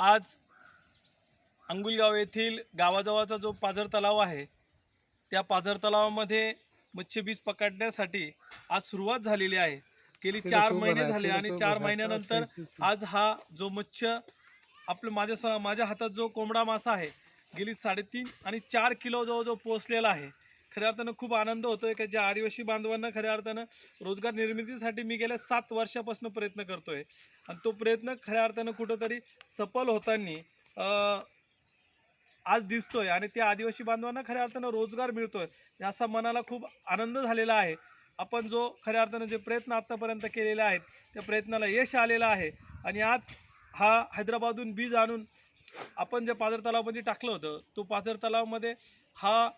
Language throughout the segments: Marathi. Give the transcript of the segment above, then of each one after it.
आज अंगुलगाव येथील गावाजवळचा जो पाझर तलाव आहे त्या पाझर तलावामध्ये मच्छीबीज पकडण्यासाठी आज सुरुवात झालेली आहे. गेली चार महिने झाले आणि चार महिन्यानंतर आज हा जो मत्स्य आपलं माझ्या माझ्या हातात जो कोंबडा मासा आहे गेली साडेतीन आणि चार किलो जवळजवळ पोचलेला आहे. खऱ्या अर्थानं खूप आनंद होतोय की ज्या आदिवासी बांधवांना खऱ्या अर्थानं रोजगार निर्मितीसाठी मी गेल्या सात वर्षापासून प्रयत्न करतोय. आणि तो प्रयत्न खऱ्या अर्थानं कुठंतरी सफल होताना आज दिसतोय आणि त्या आदिवासी बांधवांना खऱ्या अर्थानं रोजगार मिळतोय असा मनाला खूप आनंद झालेला आहे. आपण जो खऱ्या अर्थानं जे प्रयत्न आत्तापर्यंत केलेले आहेत त्या प्रयत्नाला यश आलेलं आहे. आणि आज हा हैदराबादहून बीज आणून आपण जे पाझर तलावमध्ये म्हणजे टाकलं होतं तो पाझर तलावामध्ये हा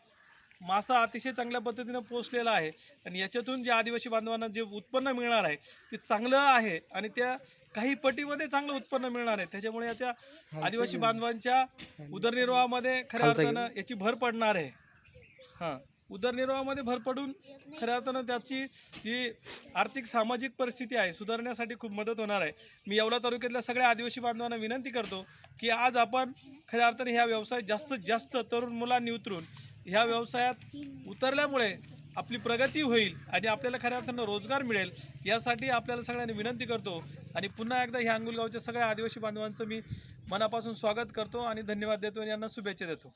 मासा अतिशय चांगल्या पद्धतीनं पोचलेला आहे. आणि याच्यातून जे आदिवासी बांधवांना जे उत्पन्न मिळणार आहे ते चांगलं आहे आणि त्या काही पटीमध्ये चांगलं उत्पन्न मिळणार आहे. त्याच्यामुळे याच्या आदिवासी बांधवांच्या उदरनिर्वाहामध्ये खऱ्या अर्थानं याची भर पडणार आहे. हां. उदरनिर्वाहामध्ये भर पडून खऱ्या अर्थानं त्याची जी आर्थिक सामाजिक परिस्थिती आहे सुधारण्यासाठी खूप मदत होणार आहे. मी येवला तालुक्यातल्या सगळ्या आदिवासी बांधवांना विनंती करतो की आज आपण खऱ्या अर्थाने ह्या व्यवसायात जास्तीत जास्त तरुण मुलांनी उतरून ह्या व्यवसायात उतरल्यामुळे आपली प्रगती होईल आणि आपल्याला खऱ्या अर्थानं रोजगार मिळेल यासाठी आपल्याला सगळ्यांनी विनंती करतो. आणि पुन्हा एकदा ह्या अंगुलगावच्या सगळ्या आदिवासी बांधवांचं मी मनापासून स्वागत करतो आणि धन्यवाद देतो आणि यांना शुभेच्छा देतो.